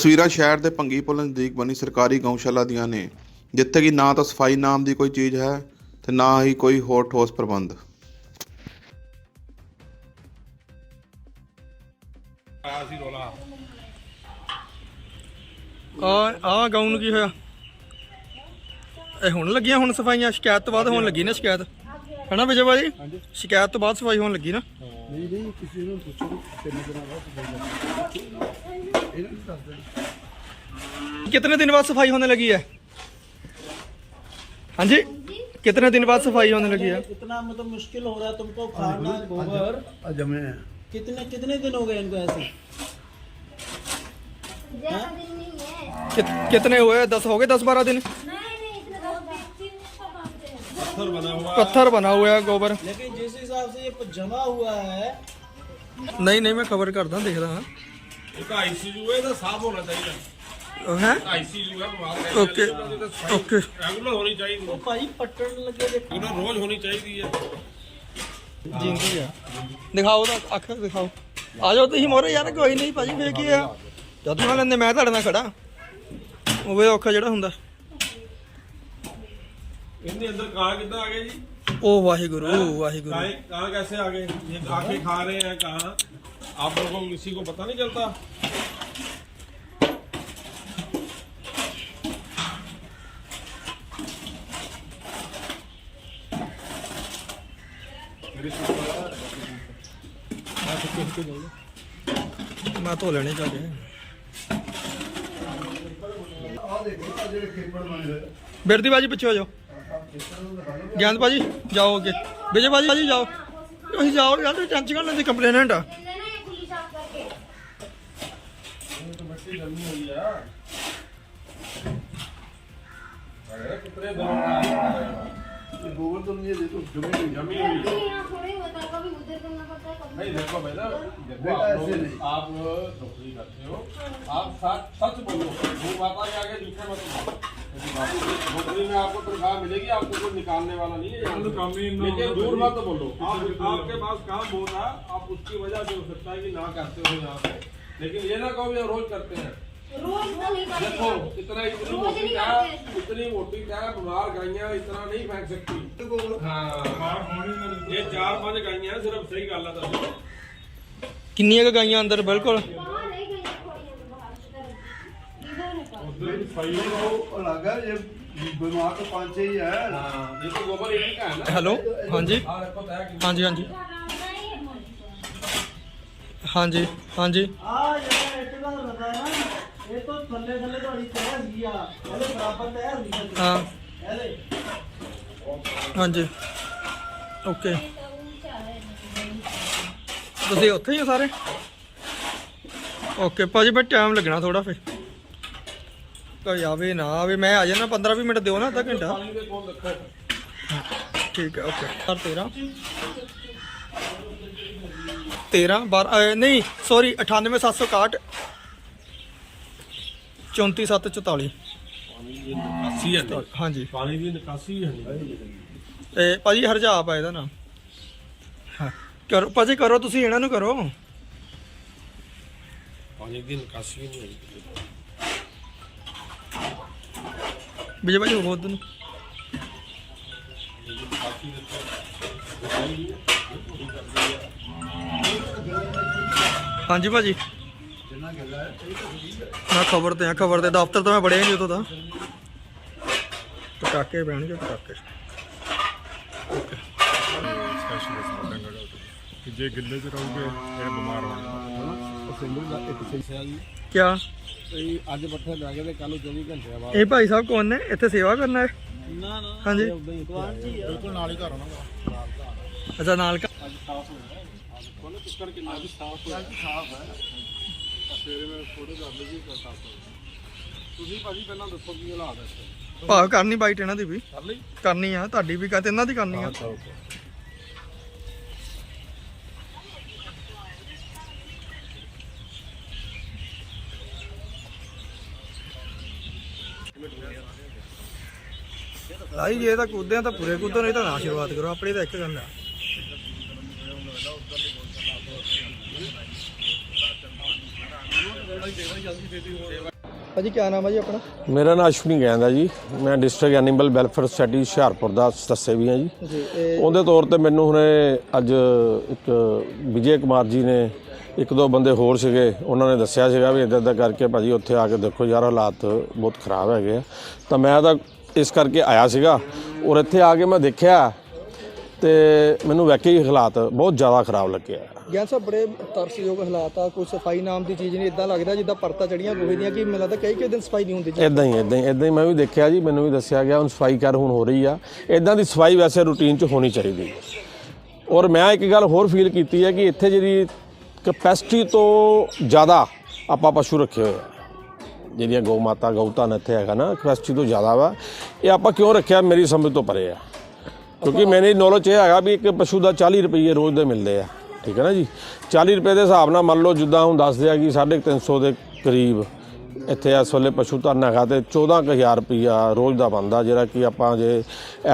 ਤਸਵੀਰਾਂ ਸ਼ਹਿਰ ਦੇ ਭੰਗੀ ਪੁਲ ਨਜ਼ਦੀਕ ਬਣੀ ਸਰਕਾਰੀ ਗਊਸ਼ਾਲਾ ਦੀਆਂ ਨੇ ਜਿੱਥੇ ਕਿ ਨਾ ਤਾਂ ਸਫ਼ਾਈ ਨਾਮ ਦੀ ਕੋਈ ਚੀਜ਼ ਹੈ ਤੇ ਨਾ ਹੀ ਕੋਈ ਹੋਰ ਠੋਸ ਪ੍ਰਬੰਧ। ਆਇਆ ਸੀ ਰੋਲਾ ਆ ਆ ਗਾਉਂ ਨੂੰ ਕੀ ਹੋਇਆ? ਇਹ ਹੁਣ ਲੱਗੀਆਂ ਹੁਣ ਸਫਾਈਆਂ ਸ਼ਿਕਾਇਤ ਤੋਂ ਬਾਅਦ ਹੋਣ ਲੱਗੀ ਨਾ ਸ਼ਿਕਾਇਤ? ਹਨਾ ਵਿਜੇ ਭਾਜੀ ਸ਼ਿਕਾਇਤ ਤੋਂ ਬਾਅਦ ਸਫ਼ਾਈ ਹੋਣ ਲੱਗੀ ਨਾ? नहीं नहीं किसी पूछो नज़र आ रहा है कितने दिन बाद सफ़ाई होने लगी है? हाँ जी? कितने दिन बाद सफ़ाई होने लगी है? कितना मतलब मुश्किल हो रहा है तुमको खाना गोबर। कितने कितने दिन हो गए इनको ऐसे? कितने हुए दस हो गए दस बारह दिन? मानते हैं ਪੱਥਰ ਬਣਾ हुआ पत्थर बना हुआ है गोबर लेकिन जिस हिसाब से ये जमा हुआ है नहीं नहीं मैं खबर करता देखता हाँ ਇੱਕ ਆਈਸੀਯੂ ਇਹਦਾ ਸਾਫ ਹੋਣਾ ਚਾਹੀਦਾ है ਆਈਸੀਯੂ ਹੈ ਬਿਮਾਰ ओके ओके ਰੈਗੂਲਰ ਹੋਣੀ ਚਾਹੀਦੀ तो भाई पट्टन लगे देखो ਉਹਨਾਂ ਰੋਜ਼ ਹੋਣੀ ਚਾਹੀਦੀ ਹੈ जिंदी है ਦਿਖਾਓ ਤਾਂ ਅੱਖ ਦਿਖਾਓ ਆ ਜਾਓ ਤੁਸੀਂ ਮੋਰੇ ਯਾਰ ਕੋਈ ਨਹੀਂ ਭਾਜੀ ਫੇਰ ਕੀ ਆ ਜਦ ਮੈਂ ਲੈਂਦੇ ਮੈਂ ਤੁਹਾਡੇ ਨਾਲ ਖੜਾ ਉਹ ਔਖਾ ਜਿਹੜਾ ਹੁੰਦਾ ਇਹਦੇ ਅੰਦਰ ਕਾਂ ਕਿੱਦਾਂ ਆ ਗਏ ਜੀ ਉਹ ਵਾਹਿਗੁਰੂ ਵਾਹਿਗੁਰੂ ਕਾਂ ਕਾਂ कैसे आ गए ये आके खा रहे हैं कहाँ आप लोगों को किसी को पता नहीं चलता ਮੈਂ ਧੋ ਲੈਣੇ ਜਾ ਕੇ ਬਿਰਦੀ ਬਾਜੀ ਪਿੱਛੇ ਹੋ ਜਾਓ ਗਿਆਨ ਭਾਜੀ, ਜਾਓ ਅੱਗੇ। ਵਿਜੇ ਭਾਜੀ ਭਾਜੀ ਜਾਓ। ਤੁਸੀਂ ਜਾਓ, ਯਾਰ ਤੁਸੀਂ ਟੈਨਸ਼ਨ ਕਰਨ ਦੀ ਕੰਪਲੇਨੈਂਟ ਆ। दिनों गोबर तो नहीं देखो जमी हुई जमी हुई जल्दी यहाँ थोड़े होता है उधर करना पड़ता है कभी नहीं देखो बेटा आप नौकरी करते हो आप सच सच बोलो। वो माता के आगे झूठे मत नौकरी में आपको तनख्वाह मिलेगी आपको कोई निकालने वाला नहीं है। लेकिन दूर मत बोलो। आप आपके पास काम हो रहा आप उसकी वजह से हो सकता है कि ना करते हो यहाँ पे। लेकिन ये ना कहो भी रोज करते हैं। रोज तो नहीं देखो करते इतना इतनी रोज मोटी नहीं तय करते। इतनी मोटी तय बीमार गाइयां इतना नहीं फेंक सकती हाँ ये चार पांच गाइयां हैं सिर्फ सही गल है दसो ਕਿੰਨੀਆਂ ਕੁ ਗਾਈਆਂ ਅੰਦਰ ਬਿਲਕੁਲ वहाँ नहीं गई थोड़ी है बाहर इधर इधर है अलग है ये बीमार तो पाँच छह ही है हाँ ये तो गोबर एक ही का है ना ਹੈਲੋ ਹਾਂਜੀ हाँ देखो तय कितनी- ਹਾਂਜੀ ਹਾਂਜੀ नहीं है मोदी ਹਾਂਜੀ ਹਾਂਜੀ हाँ ये एक बार बताया ना ਹਾਂ। ਹਾਂਜੀ। ਓਕੇ। ਤੁਸੀਂ ਉੱਥੇ ਹੀ ਹੋ ਸਾਰੇ? ਓਕੇ ਭਾਜੀ ਬਈ ਟਾਈਮ ਲੱਗਣਾ ਥੋੜਾ ਫੇ ਤਾਂ ਆਵੇ ਨਾ ਆਵੇ ਮੈਂ ਆ ਜਾਣਾ 15 20 ਮਿੰਟ ਦਿਓ ਨਾ ਅੱਧਾ ਘੰਟਾ। ਠੀਕ ਹੈ ਓਕੇ। ਸਰ 13 13 12 ਨਹੀਂ ਸੌਰੀ 98761 34744 ਨਿਕਾਸੀ ਹੈ ਭਾਜੀ ਹਰਜਾਪ ਆ ਇਹਦਾ ਨਾਮ। ਕਰੋ, ਭਾਜੀ ਕਰੋ, ਤੁਸੀਂ ਇਹਨਾਂ ਨੂੰ ਕਰੋ। ਪਾਣੀ ਦੀ ਨਿਕਾਸੀ ਨਹੀਂ ਹੋਈ ਵਿਜੇ ਭਾਜੀ ਹੋਵੋ ਉਧਰ ਨੂੰ ਹਾਂਜੀ ਭਾਜੀ। ਨਾ ਖਬਰ ਤੇ ਆ ਖਬਰ ਤੇ ਦਫ਼ਤਰ ਤਾਂ ਮੈਂ ਬੜਿਆ ਨਹੀਂ ਉਦੋਂ ਤਾਂ। ਪਟਾਕੇ ਪੈਣਗੇ ਪਟਾਕੇ। ਕਿ ਜੇ ਗਿੱਲੇ ਚ ਰਹੋਗੇ ਫਿਰ ਬਿਮਾਰ ਹੋਣਾ ਕਿਆ? ਇਹ ਭਾਈ ਸਾਹਿਬ ਕੌਣ ਨੇ? ਇੱਥੇ ਸੇਵਾ ਕਰਨਾ ਹੈ ਹਾਂਜੀ ਬਿਲਕੁਲ ਨਾਲ ਹੀ ਘਰ ਅੱਛਾ ਨਾਲ ਅੱਜ ਸਾਫ਼ ਹੋ ਗਿਆ ਕੋਲ ਕਿੰਨਾ ਸਾਫ਼ ਹੋਇਆ। ਸਾਫ਼ ਹੈ ਸਵੇਰੇ ਮੈਂ ਫੋਟੋ ਕਰ ਲਈ ਜੀ ਕਰਤਾ ਤੁਸੀਂ ਭਾਜੀ ਪਹਿਲਾਂ ਦੱਸੋ ਕੀ ਹਾਲਾਤ ਹੈ ਇੱਥੇ? ਭਾਵ ਕਰਨੀ ਬਾਈਟ ਇਹਨਾਂ ਦੀ ਵੀ। ਕਰ ਲਈ? ਕਰਨੀ ਆ ਤੁਹਾਡੀ ਵੀ ਕਹਤੇ ਇਹਨਾਂ ਦੀ ਕਰਨੀ ਆ। ਲਾਈ ਜੇ ਤਾਂ ਕੂਦਦੇ ਆ ਤਾਂ ਪੂਰੇ ਕੂਦੋ ਨਹੀਂ ਤਾਂ ਨਾ ਸ਼ੁਰੂਆਤ ਕਰੋ ਆਪਣੀ ਤਾਂ ਇੱਕ ਗੱਲ ਆ। ਭਾਜੀ ਕੀ ਨਾਮ ਹੈ ਜੀ ਆਪਣਾ? ਮੇਰਾ ਨਾਮ ਅਸ਼ਵਨੀ ਗੈਂਦ ਜੀ। ਮੈਂ district animal welfare society Hoshiarpur ਦਾ ਸਦੱਸਿਆ ਵੀ ਹਾਂ ਜੀ। ਉਹਦੇ ਤੌਰ ਤੇ ਮੈਨੂੰ ਹੁਣੇ ਅੱਜ ਇੱਕ ਵਿਜੇ ਕੁਮਾਰ ਜੀ ਨੇ ਇੱਕ ਦੋ ਬੰਦੇ ਹੋਰ ਸੀਗੇ ਉਹਨਾਂ ਨੇ ਦੱਸਿਆ ਸੀਗਾ ਵੀ ਇਦਾਂ ਇਦਾਂ ਕਰਕੇ ਭਾਜੀ ਉੱਥੇ ਆ ਕੇ ਦੇਖੋ ਯਾਰ ਹਾਲਾਤ ਬਹੁਤ ਖਰਾਬ ਹੈਗੇ ਆ। ਤਾਂ ਮੈਂ ਤਾਂ ਇਸ ਕਰਕੇ ਆਇਆ ਸੀਗਾ। ਔਰ ਇੱਥੇ ਆ ਕੇ ਮੈਂ ਦੇਖਿਆ ਤੇ ਮੈਨੂੰ ਵਾਕਈ ਹਾਲਾਤ ਬਹੁਤ ਜ਼ਿਆਦਾ ਖਰਾਬ ਲੱਗੇ ਆ। ਗਿਆਨ ਸਾਹਿਬ ਬੜੇ ਤਰਸਯੋਗ ਹਾਲਾਤ ਆ ਕੋਈ ਸਫ਼ਾਈ ਨਾਮ ਦੀ ਚੀਜ਼ ਨਹੀਂ ਇਦਾਂ ਲੱਗਦਾ ਜਿੱਦਾਂ ਪਰਤਾ ਚੜੀਆਂ ਗੋਹੇ ਦੀਆਂ ਕਿ ਮੈਨੂੰ ਲੱਗਦਾ ਕਈ ਕਈ ਦਿਨ ਸਫ਼ਾਈ ਨਹੀਂ ਹੁੰਦੀ ਜੀ। ਇਦਾਂ ਹੀ ਇਦਾਂ ਹੀ ਇਦਾਂ ਹੀ ਮੈਂ ਵੀ ਦੇਖਿਆ ਜੀ ਮੈਨੂੰ ਵੀ ਦੱਸਿਆ ਗਿਆ ਹੁਣ ਸਫ਼ਾਈ ਕਰ ਹੁਣ ਹੋ ਰਹੀ ਆ। ਇਦਾਂ ਦੀ ਸਫ਼ਾਈ ਵੈਸੇ ਰੂਟੀਨ 'ਚ ਹੋਣੀ ਚਾਹੀਦੀ। ਹੈ ਔਰ ਮੈਂ ਇੱਕ ਗੱਲ ਹੋਰ ਫੀਲ ਕੀਤੀ ਹੈ ਕਿ ਇੱਥੇ ਜਿਹੜੀ ਕਪੈਸਿਟੀ ਤੋਂ ਜ਼ਿਆਦਾ ਆਪਾਂ ਪਸ਼ੂ ਰੱਖੇ ਹੋਏ ਆ। ਜਿਹੜੀਆਂ ਗਊ ਮਾਤਾ ਗਊ ਧਨ ਇੱਥੇ ਹੈਗਾ ਨਾ ਕਪੈਸਿਟੀ ਤੋਂ ਜ਼ਿਆਦਾ ਵਾ। ਇਹ ਆਪਾਂ ਕਿਉਂ ਰੱਖਿਆ ਮੇਰੀ ਸਮਝ ਤੋਂ ਪਰੇ ਆ। ਕਿਉਂਕਿ ਮੇਰੇ ਨੌਲੇਜ ਇਹ ਹੈਗਾ ਵੀ ਇੱਕ ਪਸ਼ੂ ਦਾ 40 ਰੁਪਏ ਰੋਜ਼ ਦੇ ਮਿਲਦੇ ਆ। ਠੀਕ ਹੈ ਨਾ ਜੀ? 40 ਰੁਪਏ ਦੇ ਹਿਸਾਬ ਨਾਲ ਮੰਨ ਲਓ ਜਿੱਦਾਂ ਹੁਣ ਦੱਸਦੇ ਆ ਕਿ 350 ਦੇ ਕਰੀਬ ਇੱਥੇ ਇਸ ਵੇਲੇ ਪਸ਼ੂ ਧਨ ਹੈਗਾ ਤੇ 14000 ਰੁਪਈਆ ਰੋਜ਼ ਦਾ ਬਣਦਾ ਜਿਹੜਾ ਕਿ ਆਪਾਂ ਜੇ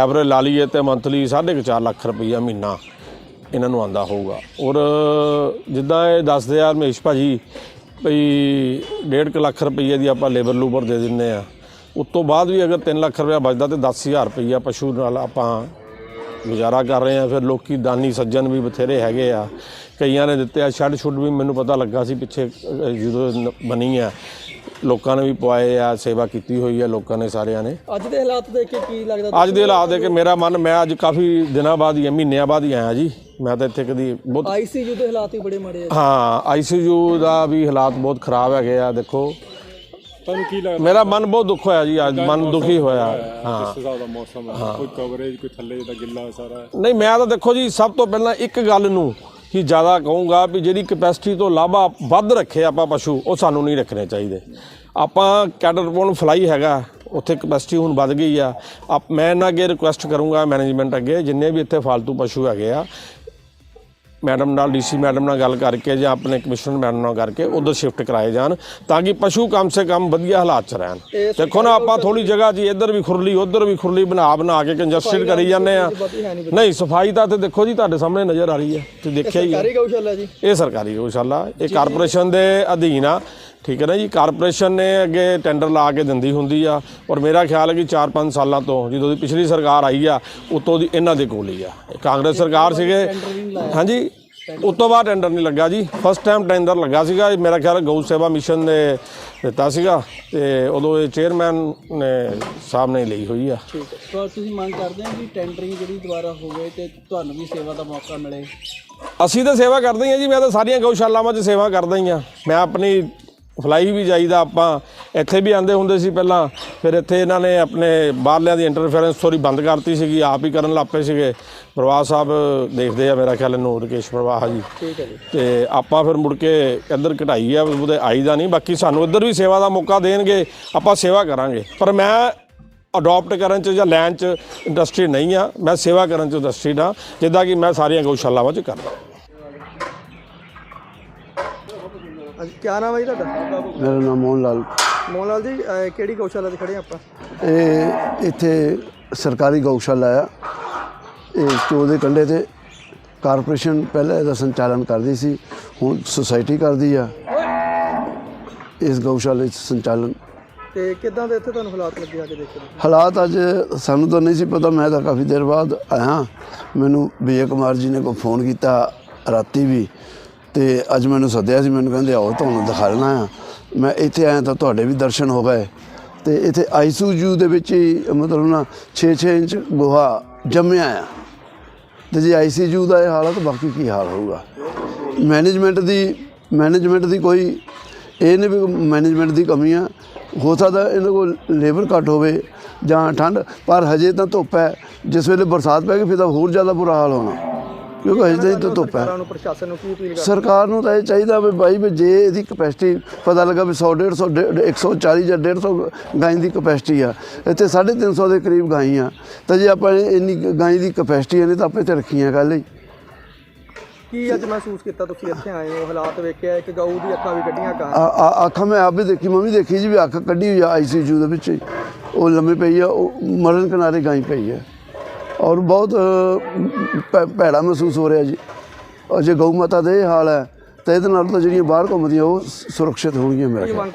ਐਵਰੇਜ ਲਾ ਲਈਏ ਤੇ ਮੰਥਲੀ 4.5 ਲੱਖ ਰੁਪਈਆ ਮਹੀਨਾ ਇਹਨਾਂ ਨੂੰ ਆਂਦਾ ਹੋਊਗਾ। ਔਰ ਜਿੱਦਾਂ ਇਹ ਦੱਸਦੇ ਆ ਰਮੇਸ਼ ਭਾਜੀ ਭਈ 1.5 ਲੱਖ ਰੁਪਈਏ ਦੀ ਆਪਾਂ ਲੇਬਰ ਲੂਬਰ ਦੇ ਦਿੰਨੇ ਆ। ਉਸ ਤੋਂ ਬਾਅਦ ਵੀ ਅਗਰ 3 ਲੱਖ ਰੁਪਇਆ ਬਚਦਾ ਤੇ 10000 ਰੁਪਈਆ ਪਸ਼ੂ ਨਾਲ ਆਪਾਂ ਗੁਜ਼ਾਰਾ ਕਰ ਰਹੇ ਆ ਫਿਰ ਲੋਕੀ ਦਾਨੀ ਸੱਜਣ ਵੀ ਬਥੇਰੇ ਹੈਗੇ ਆ। ਕਈਆਂ ਨੇ ਦਿੱਤੇ ਆ ਛੱਡ ਛੁੱਡ ਵੀ ਮੈਨੂੰ ਪਤਾ ਲੱਗਾ ਸੀ ਪਿੱਛੇ ਅ, ਜਦੋਂ ਨ- ਬਣੀ ਆ। ਲੋਕਾਂ ਨੇ ਵੀ ਪਵਾਏ ਆ ਸੇਵਾ ਕੀਤੀ ਹੋਈ ਆ ਲੋਕਾਂ ਨੇ ਸਾਰਿਆਂ ਨੇ। ਅੱਜ ਦੇ ਹਾਲਾਤ ਦੇਖ ਕੇ ਕੀ ਲੱਗਦਾ ਅੱਜ ਦੇ ਹਾਲਾਤ ਦੇ ਕੇ ਮੇਰਾ ਮਨ ਮੈਂ ਅੱਜ ਕਾਫੀ ਦਿਨਾਂ ਬਾਅਦ ਹੀ ਮਹੀਨਿਆਂ ਬਾਅਦ ਹੀ ਆਇਆ ਜੀ। ਮੈਂ ਤਾਂ ਇੱਥੇ ਕਦੀ ਬਹੁਤ ਆਈਸੀਯੂ ਦੇ ਹਾਲਾਤ ਵੀ ਬੜੇ ਮਾੜੇ ਆ। ਹਾਂ ਆਈਸੀਯੂ ਦਾ ਵੀ ਹਾਲਾਤ ਬਹੁਤ ਖਰਾਬ ਹੈਗੇ ਆ ਦੇਖੋ। ਤੁਹਾਨੂੰ ਕੀ ਲੱਗਦਾ? ਮੇਰਾ ਮਨ ਬਹੁਤ ਦੁੱਖ ਹੋਇਆ ਜੀ ਅੱਜ ਮਨ ਦੁਖੀ ਹੋਇਆ ਹਾਂ। ਹਿਸਾਬ ਦਾ ਮੌਸਮ ਹੈ ਕੋਈ ਕਵਰੇਜ ਕੋਈ ਥੱਲੇ ਜਿੱਦਾਂ ਗਿੱਲਾ ਸਾਰਾ। ਨਹੀਂ ਮੈਂ ਤਾਂ ਦੇਖੋ ਜੀ ਸਭ ਤੋਂ ਪਹਿਲਾਂ ਇੱਕ ਗੱਲ ਨੂੰ ਹੀ ਜ਼ਿਆਦਾ ਕਹੂੰਗਾ ਵੀ ਜਿਹੜੀ ਕਪੈਸਿਟੀ ਤੋਂ ਲਾਭਾ ਵੱਧ ਰੱਖੇ ਆਪਾਂ ਪਸ਼ੂ ਉਹ ਸਾਨੂੰ ਨਹੀਂ ਰੱਖਣੇ ਚਾਹੀਦੇ। ਆਪਾਂ ਕੈਡਰਪੋਨ ਫਲਾਈ ਹੈਗਾ ਉੱਥੇ ਕਪੈਸਿਟੀ ਹੁਣ ਵੱਧ ਗਈ ਆ। ਆਪ ਮੈਂ ਇਹਨਾਂ ਅੱਗੇ ਰਿਕੁਐਸਟ ਕਰੂੰਗਾ ਮੈਨੇਜਮੈਂਟ ਅੱਗੇ ਜਿੰਨੇ ਵੀ ਇੱਥੇ ਫालतू ਪਸ਼ੂ ਹੈਗੇ ਆ ਮੈਡਮ ਨਾਲ ਡੀਸੀ ਮੈਡਮ ਨਾਲ ਗੱਲ ਕਰਕੇ ਜਾਂ ਆਪਣੇ ਕਮਿਸ਼ਨਰ ਮੈਡਮ ਨਾਲ ਕਰਕੇ ਉਧਰ ਸ਼ਿਫਟ ਕਰਾਏ ਜਾਣ ਤਾਂ ਕਿ ਪਸ਼ੂ ਕਮ ਸੇ ਕਮ ਵਧੀਆ ਹਾਲਾਤ ਚ ਰਹਿਣ। ਦੇਖੋ ਨਾ ਆਪਾਂ ਥੋੜੀ ਜਗ੍ਹਾ ਜੀ ਇੱਧਰ ਵੀ ਖੁਰਲੀ ਉੱਧਰ ਵੀ ਖੁਰਲੀ ਬਣਾ ਬਣਾ ਕੇ ਕੰਜਸਟਡ ਕਰੀ ਜਾਂਦੇ ਆ ਨਹੀਂ ਸਫ਼ਾਈ ਤਾਂ ਤੇ ਦੇਖੋ ਜੀ ਤੁਹਾਡੇ ਸਾਹਮਣੇ ਨਜ਼ਰ ਆ ਰਹੀ ਹੈ ਤੁਸੀਂ ਦੇਖਿਆ ਹੀ ਹੈ। ਸਰਕਾਰੀ ਗਊਸ਼ਾਲਾ ਜੀ। ਇਹ ਸਰਕਾਰੀ ਗਊਸ਼ਾਲਾ ਇਹ ਕਾਰਪੋਰੇਸ਼ਨ ਦੇ ਅਧੀਨ ਆ। ਠੀਕ ਹੈ ਨਾ ਜੀ ਕਾਰਪੋਰੇਸ਼ਨ ਨੇ ਅੱਗੇ ਟੈਂਡਰ ਲਾ ਕੇ ਦਿੰਦੀ ਹੁੰਦੀ ਆ ਔਰ ਮੇਰਾ ਖਿਆਲ ਹੈ ਕਿ 4-5 ਸਾਲਾਂ ਤੋਂ ਜਦੋਂ ਦੀ ਪਿਛਲੀ ਸਰਕਾਰ ਆਈ ਆ ਉਤੋਂ ਦੀ ਇਹਨਾਂ ਦੇ ਕੋਲ ਹੀ ਆ। ਇਹ ਕਾਂਗਰਸ ਸਰਕਾਰ ਸੀਗੇ। ਹਾਂਜੀ ਉਸ ਤੋਂ ਬਾਅਦ ਟੈਂਡਰ ਨਹੀਂ ਲੱਗਾ ਜੀ। ਫਸਟ ਟਾਈਮ ਟੈਂਡਰ ਲੱਗਾ ਸੀਗਾ। ਮੇਰਾ ਖਿਆਲ ਗਊ ਸੇਵਾ ਮਿਸ਼ਨ ਨੇ ਦਿੱਤਾ ਸੀਗਾ ਤੇ ਉਦੋਂ ਇਹ ਚੇਅਰਮੈਨ ਨੇ ਸਾਹਿਬ ਨੇ ਲਈ ਹੋਈ ਆ। ਠੀਕ ਹੈ। ਤਾਂ ਤੁਸੀਂ ਮੰਗ ਕਰਦੇ ਹੋ ਕਿ ਟੈਂਡਰਿੰਗ ਜਿਹੜੀ ਦੁਬਾਰਾ ਹੋਵੇ ਤੇ ਤੁਹਾਨੂੰ ਵੀ ਸੇਵਾ ਦਾ ਮੌਕਾ ਮਿਲੇ? ਅਸੀਂ ਤਾਂ ਸੇਵਾ ਕਰਦੇ ਹੀ ਜੀ ਮੈਂ ਤਾਂ ਸਾਰੀਆਂ ਗਊਸ਼ਾਲਾਵਾਂ 'ਚ ਸੇਵਾ ਕਰਦਾ ਹੀ ਹਾਂ ਮੈਂ ਆਪਣੀ ਫਲਾਈ ਵੀ ਜਾਈਦਾ ਆਪਾਂ ਇੱਥੇ ਵੀ ਆਂਦੇ ਹੁੰਦੇ ਸੀ ਪਹਿਲਾਂ ਫਿਰ ਇੱਥੇ ਇਹਨਾਂ ਨੇ ਆਪਣੇ ਬਾਹਰਲਿਆਂ ਦੀ ਇੰਟਰਫੇਰੈਂਸ ਥੋੜੀ ਬੰਦ ਕਰਤੀ ਸੀਗੀ ਆਪ ਹੀ ਕਰਨ ਲੱਪੇ ਸੀਗੇ। ਪ੍ਰਵਾਹ ਸਾਹਿਬ ਦੇਖਦੇ ਆ ਮੇਰਾ ਖਿਆਲ ਇਹਨੂੰ ਰਕੇਸ਼ ਪ੍ਰਵਾਹ ਜੀ। ਠੀਕ ਹੈ ਜੀ। ਤੇ ਆਪਾਂ ਫਿਰ ਮੁੜ ਕੇ ਇੱਧਰ ਘਟਾਈ ਆ ਉਹਦੇ ਆਈ ਦਾ ਨਹੀਂ ਬਾਕੀ ਸਾਨੂੰ ਇੱਧਰ ਵੀ ਸੇਵਾ ਦਾ ਮੌਕਾ ਦੇਣਗੇ ਆਪਾਂ ਸੇਵਾ ਕਰਾਂਗੇ। ਪਰ ਮੈਂ ਅਡਾਪਟ ਕਰਨ ਚ ਜਾਂ ਲੈਣ ਚ ਇੰਡਸਟਰੀ ਨਹੀਂ ਆ ਮੈਂ ਸੇਵਾ ਕਰਨ ਚ ਇੰਡਸਟਰੀ ਦਾ ਜਿੱਦਾਂ ਕਿ ਮੈਂ ਸਾਰੀਆਂ ਗਊਸ਼ਾਲਾਵਾਂ ਚ ਕਰਦਾ ਅੱਜ ਕੀ ਨਾਮ ਹੈ ਜੀ ਤੁਹਾਡਾ? ਮੇਰਾ ਨਾਮ ਮੋਹਨ ਲਾਲ ਮੋਹਨ ਲਾਲ ਜੀ ਅਹ ਕਿਹੜੀ ਗਊਸ਼ਾਲਾ ਤੇ ਖੜੇ ਆਪਾਂ? ਇਹ ਇੱਥੇ ਸਰਕਾਰੀ ਗਊਸ਼ਾਲਾ ਆ। ਇਹ ਚੋ ਦੇ ਕੰਢੇ ਤੇ ਕਾਰਪੋਰੇਸ਼ਨ ਪਹਿਲਾਂ ਇਹਦਾ ਸੰਚਾਲਨ ਕਰਦੀ ਸੀ ਹੁਣ ਸੁਸਾਇਟੀ ਕਰਦੀ ਆ। ਇਸ ਗਊਸ਼ਾਲੇ 'ਚ ਸੰਚਾਲਨ। ਤੇ ਕਿੱਦਾਂ ਦੇ ਇੱਥੇ ਤੁਹਾਨੂੰ ਹਾਲਾਤ ਲੱਗੇ ਆ ਕੇ ਦੇਖ ਕੇ ਹਾਲਾਤ ਅੱਜ ਸਾਨੂੰ ਤਾਂ ਨਹੀਂ ਸੀ ਪਤਾ ਮੈਂ ਤਾਂ ਕਾਫੀ ਦੇਰ ਬਾਅਦ ਆਇਆ। ਮੈਨੂੰ ਵਿਜੇ ਕੁਮਾਰ ਜੀ ਨੇ ਕੋ ਫੋਨ ਕੀਤਾ ਰਾਤੀ ਵੀ। ਤੇ ਅੱਜ ਮੈਨੂੰ ਸੱਦਿਆ ਸੀ, ਮੈਨੂੰ ਕਹਿੰਦੇ ਆਓ ਤੁਹਾਨੂੰ ਦਿਖਾ ਲੈਣਾ ਆ। ਮੈਂ ਇੱਥੇ ਆਇਆ ਤਾਂ ਤੁਹਾਡੇ ਵੀ ਦਰਸ਼ਨ ਹੋ ਗਏ। ਤੇ ਇੱਥੇ ਆਈਸੀਯੂ ਦੇ ਵਿੱਚ ਹੀ ਮਤਲਬ ਨਾ 6-6 ਇੰਚ ਗੋਹਾ ਜੰਮਿਆ ਆ। ਤੇ ਜੇ ਆਈਸੀਯੂ ਦਾ ਇਹ ਹਾਲ ਹੈ ਤਾਂ ਬਾਕੀ ਕੀ ਹਾਲ ਹੋਊਗਾ? ਮੈਨੇਜਮੈਂਟ ਦੀ ਮੈਨੇਜਮੈਂਟ ਦੀ ਕੋਈ ਇਹ ਨਹੀਂ ਵੀ ਮੈਨੇਜਮੈਂਟ ਦੀ ਕਮੀ ਆ। ਹੋ ਸਕਦਾ ਇਹਨਾਂ ਕੋਲ ਲੇਬਰ ਘੱਟ ਹੋਵੇ ਜਾਂ ਠੰਡ, ਪਰ ਹਜੇ ਤਾਂ ਧੁੱਪ ਹੈ। ਜਿਸ ਵੇਲੇ ਬਰਸਾਤ ਪੈ ਗਈ, ਫਿਰ ਤਾਂ ਹੋਰ ਜ਼ਿਆਦਾ ਬੁਰਾ ਹਾਲ ਹੋਣਾ। ਕਿਉਂਕਿ ਹਜੇ ਤਾਂ ਧੁੱਪ ਹੈ। ਸਰਕਾਰਾਂ ਨੂੰ ਪ੍ਰਸ਼ਾਸਨ ਨੂੰ ਕੀ ਅਪੀਲ ਕਰ ਸਰਕਾਰ ਨੂੰ ਤਾਂ ਇਹ ਚਾਹੀਦਾ ਵੀ ਬਾਈ ਵੀ ਜੇ ਇਹਦੀ ਕਪੈਸਿਟੀ ਪਤਾ ਲੱਗਾ ਵੀ 100 150 140 ਜਾਂ 150 ਗਾਂ ਦੀ ਕਪੈਸਿਟੀ ਆ ਇੱਥੇ 350 ਦੇ ਕਰੀਬ ਗਾਂ ਆ ਤਾਂ ਜੇ ਆਪਾਂ ਇੰਨੀ ਗਾਂ ਦੀ ਕਪੈਸਿਟੀ ਨੇ ਤਾਂ ਆਪੇ ਤੇ ਰੱਖੀਆਂ ਕੱਲ ਹੀ। ਕੀ ਅੱਜ ਮਹਿਸੂਸ ਕੀਤਾ ਤੁਸੀਂ? ਇੱਥੇ ਆਏ ਹੋ ਹਾਲਾਤ ਵੇਖਿਆ ਇੱਕ ਗਊ ਦੀ ਅੱਖਾਂ ਵੀ ਕੱਢੀਆਂ ਕਾਂ ਅੱਖ ਮੈਂ ਆਪ ਵੀ ਦੇਖੀ ਮੈਂ ਵੀ ਦੇਖੀ ਜੀ ਵੀ ਅੱਖ ਕੱਢੀ ਹੋਈ ਆ ਆਈਸੀਯੂ ਦੇ ਵਿੱਚ। ਉਹ ਲੰਮੇ ਪਈ ਆ ਉਹ ਮਰਨ ਕਿਨਾਰੇ ਗਾਂ ਪਈ ਆ। ਔਰ ਬਹੁਤ ਭੈੜਾ ਮਹਿਸੂਸ ਹੋ ਰਿਹਾ ਜੀ। ਔਰ ਜੇ ਗਊ ਮਾਤਾ ਦਾ ਹਾਲ ਹੈ ਤਾਂ ਇਹਦੇ ਨਾਲ ਤਾਂ ਜਿਹੜੀਆਂ ਬਾਹਰ ਘੁੰਮਦੀਆਂ ਉਹ ਸੁਰੱਖਿਅਤ ਹੋਣਗੀਆਂ ਮੇਰੇ ਖਿਆਲ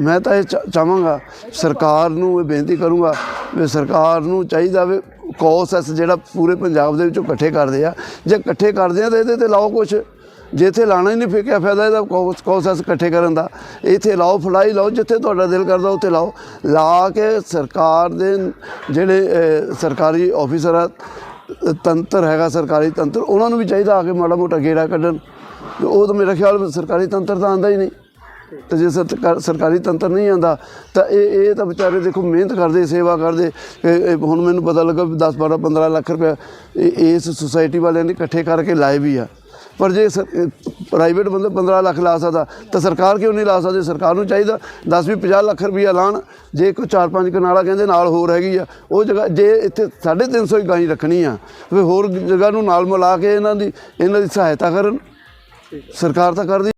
ਮੈਂ ਤਾਂ ਇਹ ਚਾਹਾਂਗਾ ਸਰਕਾਰ ਨੂੰ ਇਹ ਬੇਨਤੀ ਕਰੂੰਗਾ ਵੀ ਸਰਕਾਰ ਨੂੰ ਚਾਹੀਦਾ ਵੀ ਕੌਸਸ ਜਿਹੜਾ ਪੂਰੇ ਪੰਜਾਬ ਦੇ ਵਿੱਚੋਂ ਇਕੱਠੇ ਕਰਦੇ ਆ। ਜੇ ਇਕੱਠੇ ਕਰਦੇ ਆ ਤਾਂ ਇਹਦੇ ਤੇ ਲਾਓ ਕੁਛ। ਜੇ ਇੱਥੇ ਲਾਣਾ ਹੀ ਨਹੀਂ ਫੇਕਿਆ ਫਾਇਦਾ ਇਹਦਾ ਕੌਸਸ ਇਕੱਠੇ ਕਰਨ ਦਾ। ਇੱਥੇ ਲਾਓ, ਫਲਾਈ ਲਾਓ, ਜਿੱਥੇ ਤੁਹਾਡਾ ਦਿਲ ਕਰਦਾ ਉੱਥੇ ਲਾਓ। ਲਾ ਕੇ ਸਰਕਾਰ ਦੇ ਜਿਹੜੇ ਸਰਕਾਰੀ ਆਫੀਸਰ ਆ, ਤੰਤਰ ਹੈਗਾ ਸਰਕਾਰੀ ਤੰਤਰ, ਉਹਨਾਂ ਨੂੰ ਵੀ ਚਾਹੀਦਾ ਆ ਕੇ ਮਾੜਾ ਮੋਟਾ ਗੇੜਾ ਕੱਢਣ। ਉਹ ਤਾਂ ਮੇਰਾ ਖਿਆਲ ਸਰਕਾਰੀ ਤੰਤਰ ਤਾਂ ਆਂਦਾ ਹੀ ਨਹੀਂ। ਤੇ ਜੇ ਸਰਕਾਰ- ਸਰਕਾਰੀ ਤੰਤਰ ਨਹੀਂ ਆਂਦਾ ਤਾਂ ਇਹ ਇਹ ਤਾਂ ਵਿਚਾਰੇ ਦੇਖੋ ਮਿਹਨਤ ਕਰਦੇ, ਸੇਵਾ ਕਰਦੇ। ਇਹ- ਹੁਣ ਮੈਨੂੰ ਪਤਾ ਲੱਗਾ ਵੀ 10 12 15 ਲੱਖ ਰੁਪਏ ਇਹ- ਇਸ ਸੁਸਾਇਟੀ ਵਾਲਿਆਂ ਨੇ ਇਕੱਠੇ ਕਰਕੇ ਲਾਏ ਵੀ ਆ। ਪਰ ਜੇ ਪ੍ਰਾਈਵੇਟ ਬੰਦਾ 15 ਲੱਖ ਲਾ ਸਕਦਾ, ਤਾਂ ਸਰਕਾਰ ਕਿਉਂ ਨਹੀਂ ਲਾ ਸਕਦੀ? ਸਰਕਾਰ ਨੂੰ ਚਾਹੀਦਾ 10 ਵੀ 50 ਲੱਖ ਰੁਪਈਆ ਲਾਣ। ਜੇ ਕੋਈ 4-5 ਕਨਾਲਾ ਕਹਿੰਦੇ ਨਾਲ ਹੋਰ ਹੈਗੀ ਆ, ਉਹ ਜਗ੍ਹਾ ਜੇ ਇੱਥੇ 350 ਹੀ ਗਾਈ ਰੱਖਣੀ ਆ, ਫਿਰ ਹੋਰ ਜਗ੍ਹਾ ਨੂੰ ਨਾਲ ਮਿਲਾ ਕੇ ਇਹਨਾਂ ਦੀ ਇਹਨਾਂ ਦੀ ਸਹਾਇਤਾ ਕਰਨ। ਸਰਕਾਰ ਤਾਂ ਕਰਦੀ